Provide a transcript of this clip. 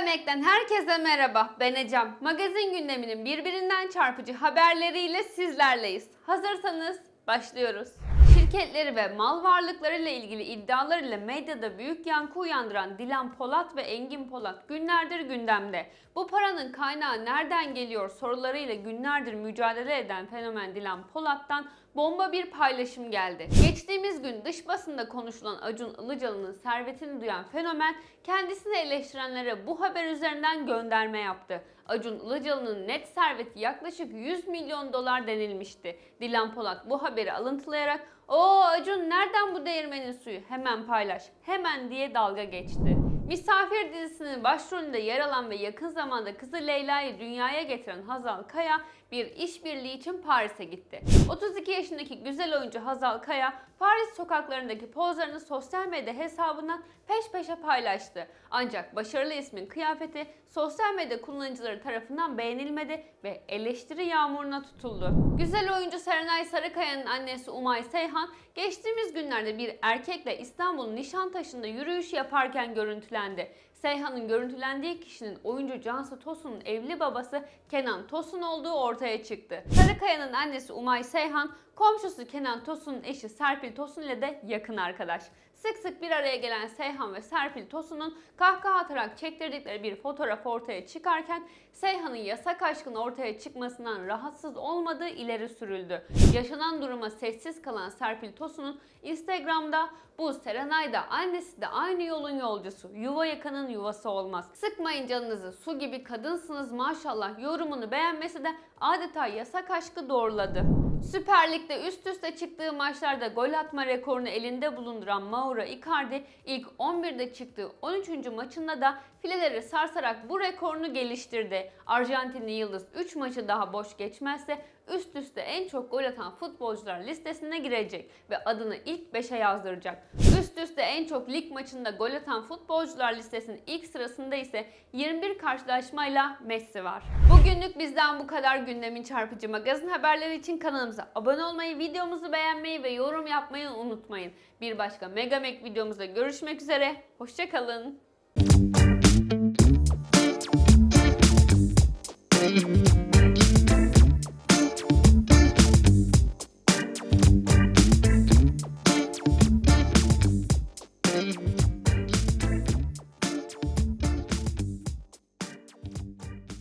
Mega'mek'ten herkese merhaba. Ben Ecem. Magazin gündeminin birbirinden çarpıcı haberleriyle sizlerleyiz. Hazırsanız başlıyoruz. Şirketleri ve mal varlıklarıyla ilgili iddialar ile medyada büyük yankı uyandıran Dilan Polat ve Engin Polat günlerdir gündemde. Bu paranın kaynağı nereden geliyor sorularıyla günlerdir mücadele eden fenomen Dilan Polat'tan bomba bir paylaşım geldi. Geçtiğimiz gün dış basında konuşulan Acun Ilıcalı'nın servetini duyan fenomen kendisini eleştirenlere bu haber üzerinden gönderme yaptı. Acun Ilıcalı'nın net serveti yaklaşık 100 milyon dolar denilmişti. Dilan Polat bu haberi alıntılayarak "O Acun nereden bu değirmenin suyu? Hemen paylaş. Hemen." diye dalga geçti. Misafir dizisinin başrolünde yer alan ve yakın zamanda kızı Leyla'yı dünyaya getiren Hazal Kaya bir işbirliği için Paris'e gitti. 32 yaşındaki güzel oyuncu Hazal Kaya, Paris sokaklarındaki pozlarını sosyal medya hesabından peş peşe paylaştı. Ancak başarılı ismin kıyafeti sosyal medya kullanıcıları tarafından beğenilmedi ve eleştiri yağmuruna tutuldu. Güzel oyuncu Serenay Sarıkaya'nın annesi Umay Seyhan, geçtiğimiz günlerde bir erkekle İstanbul Nişantaşı'nda yürüyüş yaparken görüntülendi yüklendi. Seyhan'ın görüntülendiği kişinin oyuncu Cansu Tosun'un evli babası Kenan Tosun olduğu ortaya çıktı. Sarıkaya'nın annesi Umay Seyhan, komşusu Kenan Tosun'un eşi Serpil Tosun ile de yakın arkadaş. Sık sık bir araya gelen Seyhan ve Serpil Tosun'un kahkaha atarak çektirdikleri bir fotoğraf ortaya çıkarken Seyhan'ın yasak aşkın ortaya çıkmasından rahatsız olmadığı ileri sürüldü. Yaşanan duruma sessiz kalan Serpil Tosun'un Instagram'da bu Serenay da annesi de aynı yolun yolcusu. Yuva yakanın yuvası olmaz. Sıkmayın canınızı su gibi kadınsınız maşallah yorumunu beğenmesi de adeta yasak aşkı doğruladı. Süper Lig'de üst üste çıktığı maçlarda gol atma rekorunu elinde bulunduran Mauro Icardi ilk 11'de çıktığı 13. maçında da fileleri sarsarak bu rekorunu geliştirdi. Arjantinli Yıldız 3 maçı daha boş geçmezse üst üste en çok gol atan futbolcular listesine girecek ve adını ilk 5'e yazdıracak. Üst üste en çok lig maçında gol atan futbolcular listesinin ilk sırasında ise 21 karşılaşmayla Messi var. Bugünlük bizden bu kadar gündemin çarpıcı magazin haberleri için kanalımıza abone olmayı, videomuzu beğenmeyi ve yorum yapmayı unutmayın. Bir başka Megamek videomuzda görüşmek üzere. Hoşçakalın.